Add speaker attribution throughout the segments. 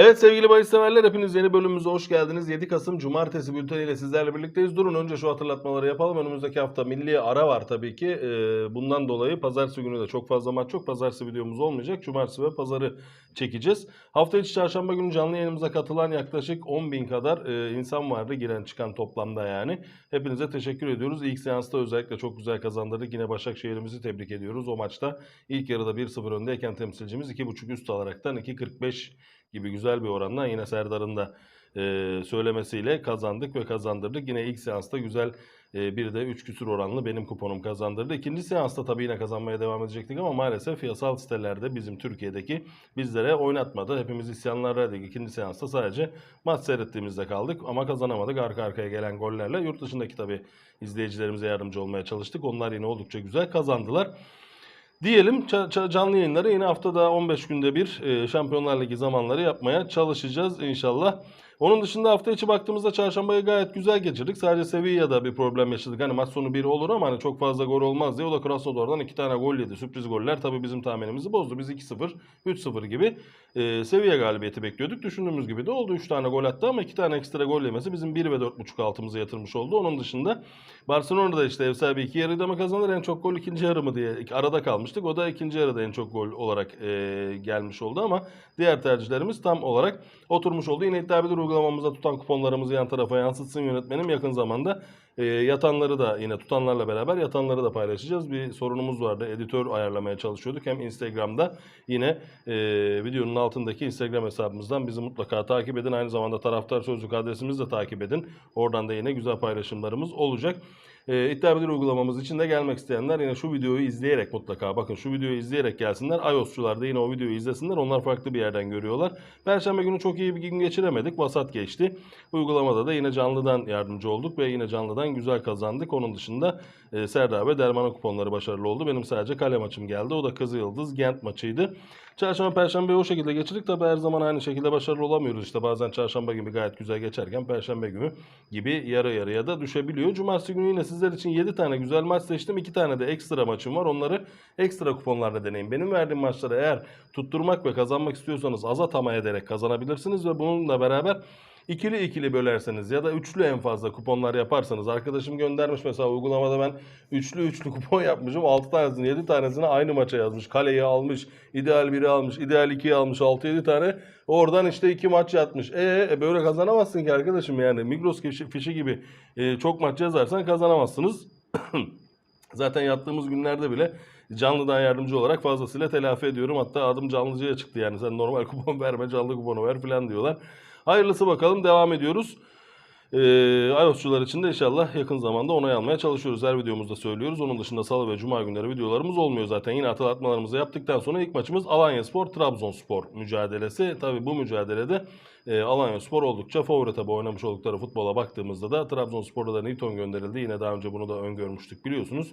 Speaker 1: Evet sevgili bahis severler hepiniz yeni bölümümüze hoş geldiniz. 7 Kasım Cumartesi bülteniyle sizlerle birlikteyiz. Durun önce şu hatırlatmaları yapalım. Önümüzdeki hafta milli ara var tabii ki. Ee, bundan dolayı pazartesi günü de çok fazla maç yok. Pazartesi videomuz olmayacak. Cumartesi ve pazarı çekeceğiz. Hafta içi çarşamba günü canlı yayınımıza katılan yaklaşık 10 bin kadar e, insan vardı. Giren çıkan toplamda yani. Hepinize teşekkür ediyoruz. İlk seansta özellikle çok güzel kazandırdık. Yine Başakşehir'imizi tebrik ediyoruz. O maçta ilk yarıda 1-0 öndeyken temsilcimiz 2.5 üst alaraktan 2.45 gibi güzel bir oranla yine Serdar'ın da e, söylemesiyle kazandık ve kazandırdık. Yine ilk seansta güzel e, bir de 3 küsür oranlı benim kuponum kazandırdı. İkinci seansta tabii yine kazanmaya devam edecektik ama maalesef yasal sitelerde bizim Türkiye'deki bizlere oynatmadı. Hepimiz isyanlardaydık. İkinci seansta sadece maç seyrettiğimizde kaldık ama kazanamadık. Arka arkaya gelen gollerle yurt dışındaki tabii izleyicilerimize yardımcı olmaya çalıştık. Onlar yine oldukça güzel kazandılar. Diyelim canlı yayınları yine haftada 15 günde bir e, Şampiyonlar Ligi zamanları yapmaya çalışacağız inşallah. Onun dışında hafta içi baktığımızda çarşambayı gayet güzel geçirdik. Sadece Sevilla'da bir problem yaşadık. Hani maç sonu 1 olur ama hani çok fazla gol olmaz diye. O da Krasnodar'dan 2 tane gol yedi. Sürpriz goller tabii bizim tahminimizi bozdu. Biz 2-0, 3-0 gibi e, Sevilla galibiyeti bekliyorduk. Düşündüğümüz gibi de oldu. 3 tane gol attı ama 2 tane ekstra gol yemesi bizim 1 ve 4.5 altımıza yatırmış oldu. Onun dışında Barcelona'da işte ev sahibi iki yarıda mı kazanır en çok gol ikinci yarı mı diye arada kalmıştık. O da ikinci yarıda en çok gol olarak e, gelmiş oldu ama diğer tercihlerimiz tam olarak oturmuş oldu. Yine iddia bilir uygulamamızda tutan kuponlarımızı yan tarafa yansıtsın yönetmenim. Yakın zamanda e, yatanları da yine tutanlarla beraber yatanları da paylaşacağız. Bir sorunumuz vardı. Editör ayarlamaya çalışıyorduk. Hem Instagram'da yine e, videonun altındaki Instagram hesabımızdan bizi mutlaka takip edin. Aynı zamanda taraftar sözlük adresimizi de takip edin. Oradan da yine güzel paylaşımlarımız olacak. E, İddia Bilir uygulamamız için de gelmek isteyenler yine şu videoyu izleyerek mutlaka bakın şu videoyu izleyerek gelsinler. iOS'çular da yine o videoyu izlesinler. Onlar farklı bir yerden görüyorlar. Perşembe günü çok iyi bir gün geçiremedik. Vasat geçti. Uygulamada da yine canlıdan yardımcı olduk ve yine canlıdan güzel kazandık. Onun dışında e, Serdar ve Derman'ın kuponları başarılı oldu. Benim sadece kale maçım geldi. O da Kızı Gent maçıydı. Çarşamba Perşembe'yi o şekilde geçirdik. Tabi her zaman aynı şekilde başarılı olamıyoruz. İşte bazen çarşamba gibi gayet güzel geçerken Perşembe günü gibi yarı yarıya da düşebiliyor. Cumartesi günü yine sizler için 7 tane güzel maç seçtim. 2 tane de ekstra maçım var. Onları ekstra kuponlarla deneyin. Benim verdiğim maçları eğer tutturmak ve kazanmak istiyorsanız aza tamah ederek kazanabilirsiniz ve bununla beraber İkili ikili bölerseniz ya da üçlü en fazla kuponlar yaparsanız arkadaşım göndermiş mesela uygulamada ben üçlü üçlü kupon yapmışım 6 tanesini 7 tanesini aynı maça yazmış. Kaleyi almış ideal 1'i almış ideal 2'yi almış 6-7 tane. Oradan işte 2 maç yatmış. E, e, böyle kazanamazsın ki arkadaşım yani. Migros fişi, gibi e, çok maç yazarsan kazanamazsınız. Zaten yattığımız günlerde bile canlıdan yardımcı olarak fazlasıyla telafi ediyorum. Hatta adım canlıcıya çıktı yani. Sen normal kupon verme canlı kuponu ver falan diyorlar. Hayırlısı bakalım devam ediyoruz. Ee, iOS'çular için de inşallah yakın zamanda onay almaya çalışıyoruz. Her videomuzda söylüyoruz. Onun dışında salı ve cuma günleri videolarımız olmuyor zaten. Yine hatırlatmalarımızı yaptıktan sonra ilk maçımız Alanya Spor Trabzonspor mücadelesi. Tabi bu mücadelede e, Alanya Spor oldukça favori tabi oynamış oldukları futbola baktığımızda da Trabzonspor'da da Newton gönderildi. Yine daha önce bunu da öngörmüştük biliyorsunuz.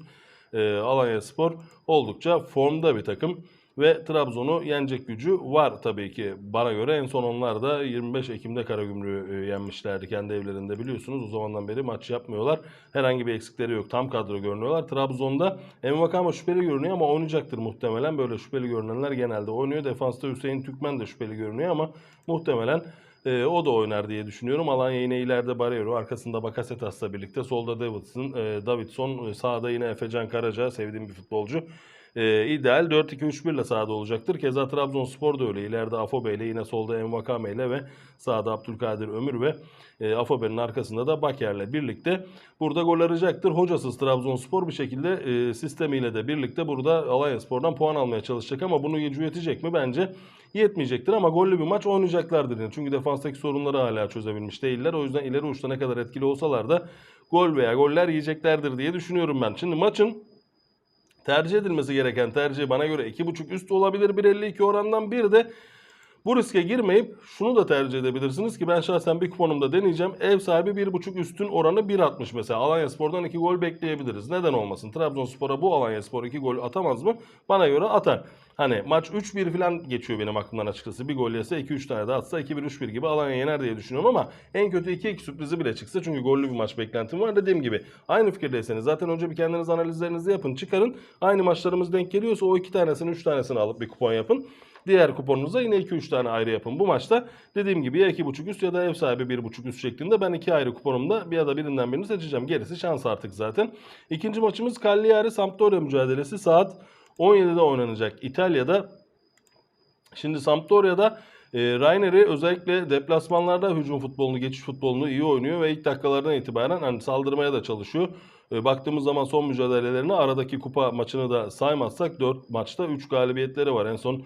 Speaker 1: E, Alanya Spor oldukça formda bir takım ve Trabzon'u yenecek gücü var tabii ki. Bana göre en son onlar da 25 Ekim'de Karagümrük'ü e, yenmişlerdi kendi evlerinde biliyorsunuz. O zamandan beri maç yapmıyorlar. Herhangi bir eksikleri yok. Tam kadro görünüyorlar. Trabzon'da Envakama şüpheli görünüyor ama oynayacaktır muhtemelen. Böyle şüpheli görünenler genelde oynuyor. Defansta Hüseyin Türkmen de şüpheli görünüyor ama muhtemelen e, o da oynar diye düşünüyorum. Alanya yine ileride Barreiro, arkasında Bakasetas'la birlikte. Solda Davidson, e, Davidson, e, sağda yine Efecan Karaca, sevdiğim bir futbolcu. E, ideal 4-2-3-1 ile sahada olacaktır. Keza Trabzonspor da öyle. İleride Afobe ile yine solda Envakame ile ve sağda Abdülkadir Ömür ve e, Afobe'nin arkasında da Baker'le birlikte burada gol arayacaktır. Hocasız Trabzonspor bir şekilde e, sistemiyle de birlikte burada Alanyaspor'dan puan almaya çalışacak ama bunu gücü yetecek mi? Bence yetmeyecektir ama gollü bir maç oynayacaklardır. yine. Çünkü defanstaki sorunları hala çözebilmiş değiller. O yüzden ileri uçta ne kadar etkili olsalar da gol veya goller yiyeceklerdir diye düşünüyorum ben. Şimdi maçın tercih edilmesi gereken tercih bana göre 2.5 üst olabilir. 1.52 orandan bir de bu riske girmeyip şunu da tercih edebilirsiniz ki ben şahsen bir kuponumda deneyeceğim. Ev sahibi 1.5 üstün oranı 1.60 mesela. Alanya Spor'dan 2 gol bekleyebiliriz. Neden olmasın? Trabzonspor'a bu Alanya Spor 2 gol atamaz mı? Bana göre atar. Hani maç 3-1 falan geçiyor benim aklımdan açıkçası. Bir gol yese 2-3 tane de atsa 2-1-3-1 gibi Alanya yener diye düşünüyorum ama en kötü 2-2 sürprizi bile çıksa çünkü gollü bir maç beklentim var. Dediğim gibi aynı fikirdeyseniz zaten önce bir kendiniz analizlerinizi yapın çıkarın. Aynı maçlarımız denk geliyorsa o iki tanesini 3 tanesini alıp bir kupon yapın. Diğer kuponunuza yine 2-3 tane ayrı yapın. Bu maçta dediğim gibi ya 2.5 üst ya da ev sahibi 1.5 üst şeklinde ben iki ayrı kuponumda bir ya da birinden birini seçeceğim. Gerisi şans artık zaten. İkinci maçımız Cagliari Sampdoria mücadelesi saat 17'de oynanacak. İtalya'da Şimdi Sampdoria'da e, Rainer'i özellikle deplasmanlarda hücum futbolunu, geçiş futbolunu iyi oynuyor ve ilk dakikalardan itibaren hani saldırmaya da çalışıyor. E, baktığımız zaman son mücadelelerini aradaki kupa maçını da saymazsak 4 maçta 3 galibiyetleri var. En son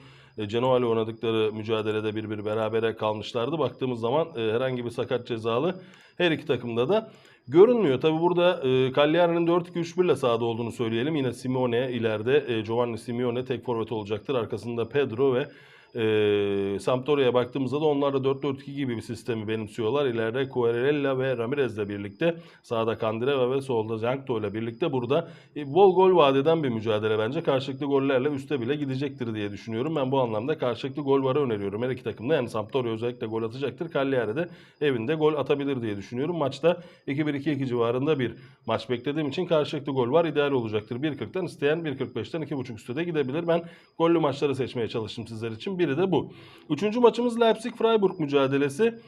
Speaker 1: Genoa ile oynadıkları mücadelede bir bir berabere kalmışlardı. Baktığımız zaman e, herhangi bir sakat cezalı her iki takımda da görünmüyor. Tabi burada e, Cagliari'nin 4-2-3-1 ile sahada olduğunu söyleyelim. Yine Simone ileride e, Giovanni Simeone tek forvet olacaktır. Arkasında Pedro ve e, Sampdoria'ya baktığımızda da onlar da 4-4-2 gibi bir sistemi benimsiyorlar. İleride Querella ve Ramirez'le birlikte sağda Candreva ve solda Zankto ile birlikte burada e, bol gol vaat eden bir mücadele bence. Karşılıklı gollerle üste bile gidecektir diye düşünüyorum. Ben bu anlamda karşılıklı gol varı öneriyorum her iki takımda. Yani Sampdoria özellikle gol atacaktır. Cagliari de evinde gol atabilir diye düşünüyorum. Maçta 2-1-2-2 civarında bir maç beklediğim için karşılıklı gol var. ideal olacaktır. 1.40'tan isteyen 1.45'ten 2.5 üstte de gidebilir. Ben gollü maçları seçmeye çalıştım sizler için. Biri de bu. Üçüncü maçımız Leipzig-Freiburg mücadelesi.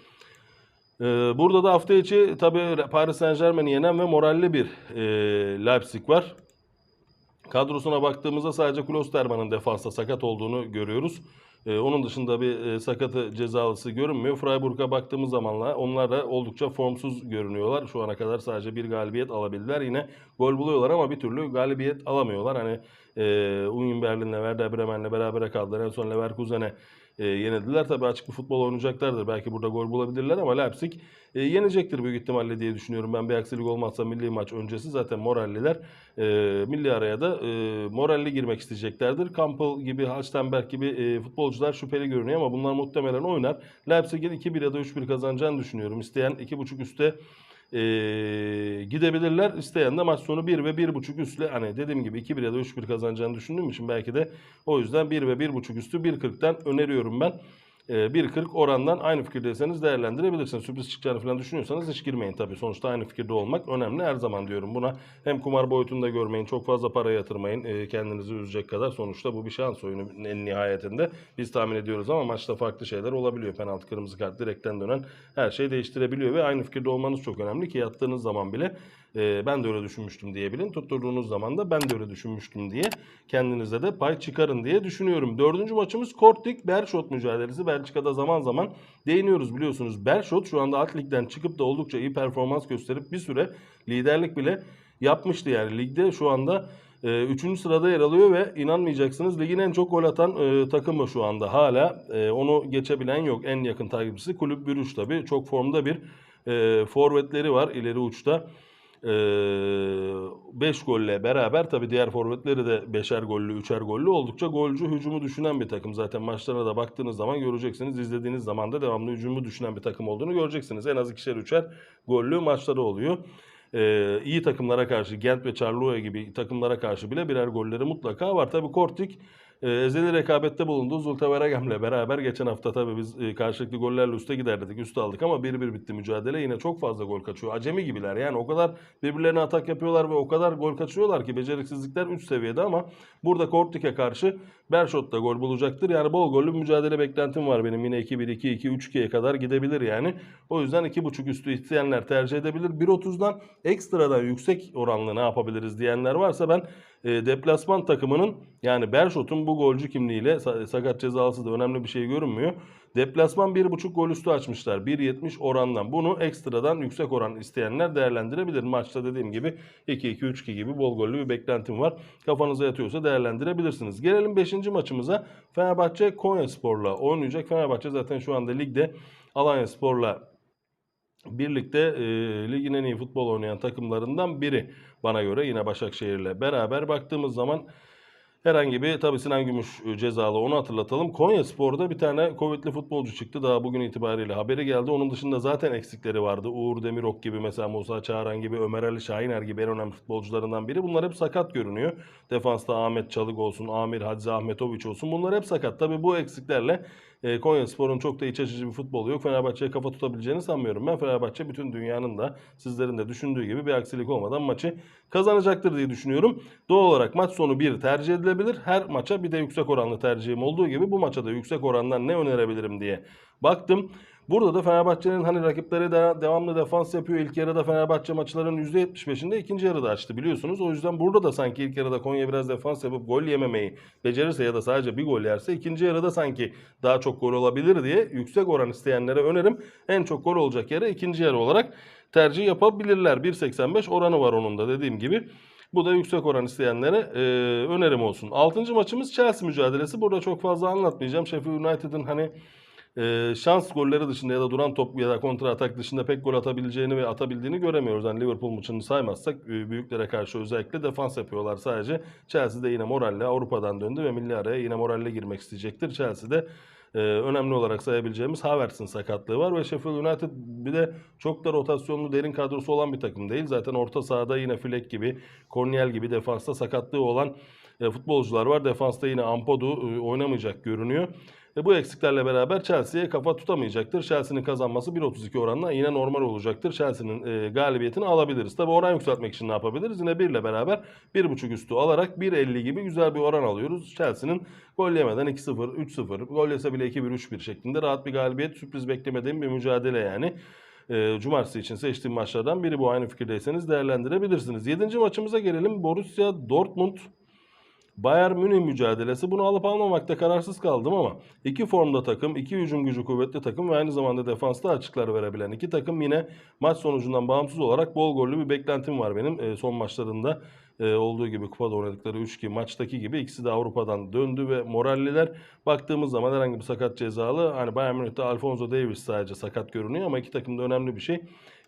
Speaker 1: Ee, burada da hafta içi tabii Paris Saint Germain'i yenen ve moralli bir e, Leipzig var. Kadrosuna baktığımızda sadece Klosterman'ın defansta sakat olduğunu görüyoruz. Ee, onun dışında bir e, sakatı cezalısı görünmüyor. Freiburg'a baktığımız zamanla onlar da oldukça formsuz görünüyorlar. Şu ana kadar sadece bir galibiyet alabildiler. Yine gol buluyorlar ama bir türlü galibiyet alamıyorlar. Hani e, Union Berlin'le Werder Bremen'le berabere kaldılar. En son Leverkusen'e e, yenildiler. Tabii açık bir futbol oynayacaklardır. Belki burada gol bulabilirler ama Leipzig e, yenecektir büyük ihtimalle diye düşünüyorum. Ben bir aksilik olmazsa milli maç öncesi zaten moralliler e, milli araya da e, moralli girmek isteyeceklerdir. Campbell gibi, Halstenberg gibi e, futbolcular şüpheli görünüyor ama bunlar muhtemelen oynar. Leipzig'in 2-1 ya da 3-1 kazanacağını düşünüyorum. İsteyen 2.5 üstte e, gidebilirler. İsteyen de maç sonu 1 ve 1.5 üstle hani dediğim gibi 2-1 ya da 3-1 kazanacağını düşündüğüm için belki de o yüzden 1 ve 1.5 üstü 1.40'tan öneriyorum ben. E, 1.40 orandan aynı fikirdeyseniz değerlendirebilirsiniz. Sürpriz çıkacağını falan düşünüyorsanız hiç girmeyin tabii. Sonuçta aynı fikirde olmak önemli her zaman diyorum buna. Hem kumar boyutunda görmeyin, çok fazla para yatırmayın e, kendinizi üzecek kadar. Sonuçta bu bir şans oyunu en nihayetinde. Biz tahmin ediyoruz ama maçta farklı şeyler olabiliyor. Penaltı, kırmızı kart, direkten dönen her şey değiştirebiliyor ve aynı fikirde olmanız çok önemli ki yattığınız zaman bile e, ben de öyle düşünmüştüm diyebilin. Tutturduğunuz zaman da ben de öyle düşünmüştüm diye kendinize de pay çıkarın diye düşünüyorum. Dördüncü maçımız Kortik Bershot mücadelesi. Belçika'da zaman zaman değiniyoruz biliyorsunuz. Bershot şu anda alt ligden çıkıp da oldukça iyi performans gösterip bir süre liderlik bile yapmıştı yani ligde şu anda 3. E, sırada yer alıyor ve inanmayacaksınız ligin en çok gol atan e, takımı şu anda hala. E, onu geçebilen yok. En yakın takipçisi Kulüp Bürüş tabii. Çok formda bir e, forvetleri var ileri uçta. 5 golle beraber tabi diğer forvetleri de 5'er gollü, 3'er gollü oldukça golcü hücumu düşünen bir takım. Zaten maçlarına da baktığınız zaman göreceksiniz. izlediğiniz zaman da devamlı hücumu düşünen bir takım olduğunu göreceksiniz. En az ikişer, üçer gollü maçları oluyor. Ee, iyi takımlara karşı Gent ve Charleroi gibi takımlara karşı bile birer golleri mutlaka var. Tabi Kortik e, ezeli rekabette bulundu. Zulteveregem'le beraber geçen hafta tabii biz e, karşılıklı gollerle üste giderdik. Üste aldık ama 1-1 bitti mücadele. Yine çok fazla gol kaçıyor. Acemi gibiler yani o kadar birbirlerine atak yapıyorlar ve o kadar gol kaçırıyorlar ki beceriksizlikler 3 seviyede ama burada Kortik'e karşı Bershot da gol bulacaktır. Yani bol gollü mücadele beklentim var benim. Yine 2-1, 2-2, 3-2'ye kadar gidebilir yani. O yüzden 2.5 üstü isteyenler tercih edebilir. 1.30'dan ekstradan yüksek oranlı ne yapabiliriz diyenler varsa ben e, deplasman takımının yani Bershot'un bu golcü kimliğiyle sakat cezalısı da önemli bir şey görünmüyor. Deplasman 1.5 gol üstü açmışlar. 1.70 orandan. Bunu ekstradan yüksek oran isteyenler değerlendirebilir. Maçta dediğim gibi 2-2-3-2 gibi bol gollü bir beklentim var. Kafanıza yatıyorsa değerlendirebilirsiniz. Gelelim 5. maçımıza. Fenerbahçe Konya Spor'la oynayacak. Fenerbahçe zaten şu anda ligde Alanya Spor'la birlikte e, ligin en iyi futbol oynayan takımlarından biri bana göre yine Başakşehir'le beraber baktığımız zaman herhangi bir tabi Sinan Gümüş e, cezalı onu hatırlatalım. Konya Spor'da bir tane Covid'li futbolcu çıktı daha bugün itibariyle haberi geldi. Onun dışında zaten eksikleri vardı. Uğur Demirok gibi mesela Musa Çağran gibi Ömer Ali Şahiner gibi en önemli futbolcularından biri. Bunlar hep sakat görünüyor. Defansta Ahmet Çalık olsun, Amir Hadzi Ahmetoviç olsun bunlar hep sakat. Tabi bu eksiklerle e, Konya Spor'un çok da iç açıcı bir futbolu yok. Fenerbahçe'ye kafa tutabileceğini sanmıyorum. Ben Fenerbahçe bütün dünyanın da sizlerin de düşündüğü gibi bir aksilik olmadan maçı kazanacaktır diye düşünüyorum. Doğal olarak maç sonu 1 tercih edilebilir. Her maça bir de yüksek oranlı tercihim olduğu gibi bu maça da yüksek orandan ne önerebilirim diye baktım. Burada da Fenerbahçe'nin hani rakipleri de devamlı defans yapıyor. İlk yarıda Fenerbahçe maçların %75'inde ikinci yarıda açtı biliyorsunuz. O yüzden burada da sanki ilk yarıda Konya biraz defans yapıp gol yememeyi becerirse ya da sadece bir gol yerse ikinci yarıda sanki daha çok gol olabilir diye yüksek oran isteyenlere önerim. En çok gol olacak yere ikinci yarı olarak tercih yapabilirler. 1.85 oranı var onun da dediğim gibi. Bu da yüksek oran isteyenlere e, önerim olsun. Altıncı maçımız Chelsea mücadelesi. Burada çok fazla anlatmayacağım. Sheffield United'ın hani e, şans golleri dışında ya da duran top ya da kontra atak dışında pek gol atabileceğini ve atabildiğini göremiyoruz. Yani Liverpool maçını saymazsak e, büyüklere karşı özellikle defans yapıyorlar sadece. Chelsea de yine moralle Avrupa'dan döndü ve milli araya yine moralle girmek isteyecektir. Chelsea'de e, önemli olarak sayabileceğimiz Havertz'in sakatlığı var ve Sheffield United bir de çok da rotasyonlu derin kadrosu olan bir takım değil. Zaten orta sahada yine Fleck gibi, Corniel gibi defansta sakatlığı olan futbolcular var. Defansta yine Ampodu e, oynamayacak görünüyor. Ve bu eksiklerle beraber Chelsea'ye kafa tutamayacaktır. Chelsea'nin kazanması 1.32 oranla yine normal olacaktır. Chelsea'nin e, galibiyetini alabiliriz. Tabi oran yükseltmek için ne yapabiliriz? Yine 1 ile beraber 1.5 üstü alarak 1.50 gibi güzel bir oran alıyoruz. Chelsea'nin gol yemeden 2-0, 3-0, gol yese bile 2-1, 3-1 şeklinde rahat bir galibiyet. Sürpriz beklemediğim bir mücadele yani. E, cumartesi için seçtiğim maçlardan biri bu. Aynı fikirdeyseniz değerlendirebilirsiniz. 7. maçımıza gelelim. Borussia Dortmund Bayern Münih mücadelesi. Bunu alıp almamakta kararsız kaldım ama iki formda takım, iki hücum gücü kuvvetli takım ve aynı zamanda defansta açıklar verebilen iki takım yine maç sonucundan bağımsız olarak bol gollü bir beklentim var benim. E, son maçlarında e, olduğu gibi kupada oynadıkları 3-2 maçtaki gibi ikisi de Avrupa'dan döndü ve moralliler baktığımız zaman herhangi bir sakat cezalı hani Bayern Münih'te Alfonso Davies sadece sakat görünüyor ama iki takımda önemli bir şey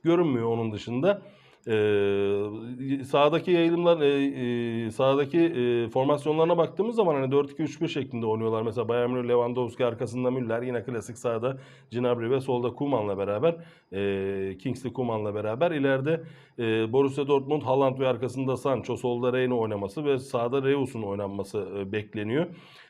Speaker 1: görünmüyor onun dışında. Ee, sahadaki yayılımlar, e, sahadaki e, formasyonlarına baktığımız zaman hani 4-2-3-1 şeklinde oynuyorlar. Mesela Bayern Münih, Lewandowski arkasında Müller yine klasik sahada Gnabry ve solda Koeman'la beraber e, Kingsley Koeman'la beraber ileride e, Borussia Dortmund, Haaland ve arkasında Sancho, solda Reyna oynaması ve sağda Reus'un oynanması e, bekleniyor.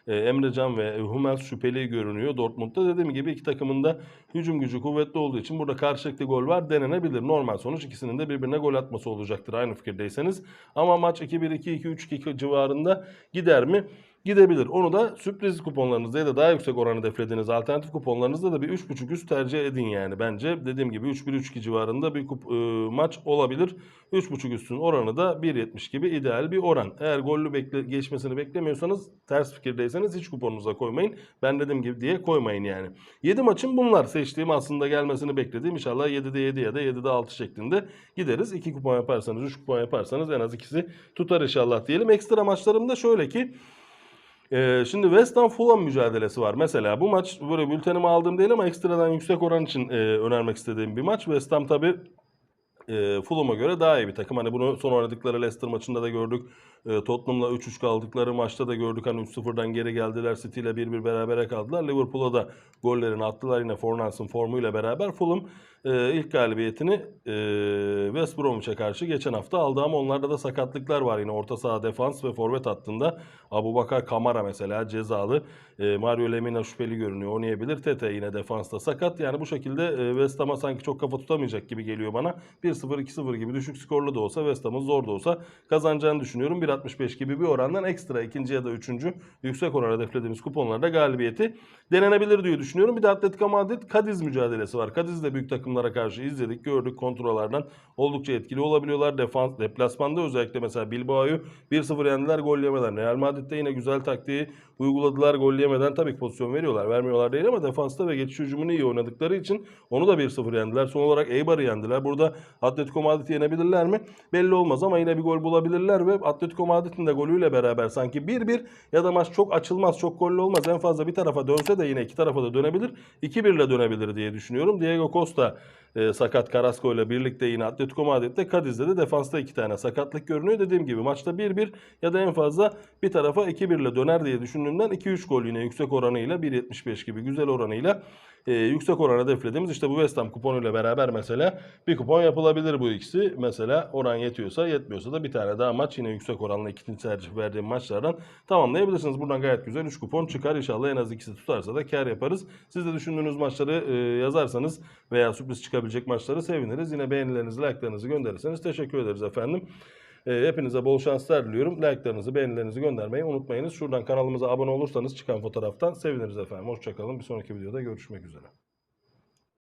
Speaker 1: Emre Can ve Hummels şüpheli görünüyor Dortmund'da. Dediğim gibi iki takımın da hücum gücü kuvvetli olduğu için burada karşılıklı gol var denenebilir. Normal sonuç ikisinin de birbirine gol atması olacaktır aynı fikirdeyseniz. Ama maç 2-1, 2-2, 3-2 civarında gider mi? Gidebilir. Onu da sürpriz kuponlarınızda ya da daha yüksek oranı deflediğiniz alternatif kuponlarınızda da bir 3.5 üst tercih edin yani. Bence dediğim gibi 3-1-3-2 civarında bir kup, e, maç olabilir. 3.5 üstün oranı da 1.70 gibi ideal bir oran. Eğer gollü bekle, geçmesini beklemiyorsanız ters fikirdeyseniz hiç kuponunuza koymayın. Ben dediğim gibi diye koymayın yani. 7 maçın bunlar seçtiğim aslında gelmesini beklediğim. İnşallah 7'de 7 ya da 7'de 6 şeklinde gideriz. 2 kupon yaparsanız 3 kupon yaparsanız en az ikisi tutar inşallah diyelim. Ekstra maçlarım da şöyle ki ee, şimdi West Ham Fulham mücadelesi var. Mesela bu maç böyle bültenimi aldığım değil ama ekstradan yüksek oran için e, önermek istediğim bir maç. West Ham tabi e, Fulham'a göre daha iyi bir takım. Hani bunu son oynadıkları Leicester maçında da gördük. E, Tottenham'la 3-3 kaldıkları maçta da gördük. Hani 3-0'dan geri geldiler. City ile 1-1 berabere kaldılar. Liverpool'a da gollerini attılar yine Fornans'ın formuyla beraber. Fulham e, ilk galibiyetini e, West Bromwich'e karşı geçen hafta aldı ama onlarda da sakatlıklar var yine orta saha defans ve forvet hattında. Abu Bakar Kamara mesela cezalı. E, Mario Lemina şüpheli görünüyor oynayabilir. Tete yine defansta sakat. Yani bu şekilde e, West Ham'a sanki çok kafa tutamayacak gibi geliyor bana. 1-0 2-0 gibi düşük skorlu da olsa West Ham'ın zor da olsa kazanacağını düşünüyorum. 1.65 gibi bir orandan ekstra ikinci ya da üçüncü yüksek oran hedeflediğimiz kuponlarda galibiyeti denenebilir diye düşünüyorum. Bir de Atletico Madrid Cadiz mücadelesi var. Cadiz de büyük takımlara karşı izledik, gördük kontrollerden oldukça etkili olabiliyorlar. Defans, deplasmanda özellikle mesela Bilbao'yu 1-0 yendiler gol yemeden. Real Madrid'de yine güzel taktiği uyguladılar gol yemeden. Tabii ki pozisyon veriyorlar, vermiyorlar değil ama defansta ve geçiş hücumunu iyi oynadıkları için onu da 1-0 yendiler. Son olarak Eibar'ı yendiler. Burada Atletico Madrid'i yenebilirler mi? Belli olmaz ama yine bir gol bulabilirler ve Atletico Madrid'in de golüyle beraber sanki 1-1 ya da maç çok açılmaz, çok gollü olmaz. En fazla bir tarafa dönse de yine iki tarafa da dönebilir. 2-1 ile dönebilir diye düşünüyorum. Diego Costa e, sakat Carrasco ile birlikte yine Atletico Madrid'de Cadiz'de de defansta iki tane sakatlık görünüyor. Dediğim gibi maçta 1-1 ya da en fazla bir tarafa 2-1 ile döner diye düşündüğümden 2-3 gol yine yüksek oranıyla 1.75 gibi güzel oranıyla e, yüksek oran hedeflediğimiz işte bu West Ham kuponuyla beraber mesela bir kupon yapılabilir bu ikisi. Mesela oran yetiyorsa yetmiyorsa da bir tane daha maç yine yüksek oranla ikinci tercih verdiğim maçlardan tamamlayabilirsiniz. Buradan gayet güzel 3 kupon çıkar. İnşallah en az ikisi tutarsa da kar yaparız. Siz de düşündüğünüz maçları e, yazarsanız veya sürpriz çıkabilecek maçları seviniriz. Yine beğenilerinizi, like'larınızı gönderirseniz teşekkür ederiz efendim. E, hepinize bol şanslar diliyorum. Like'larınızı, beğenilerinizi göndermeyi unutmayınız. Şuradan kanalımıza abone olursanız çıkan fotoğraftan seviniriz efendim. Hoşçakalın. Bir sonraki videoda görüşmek üzere.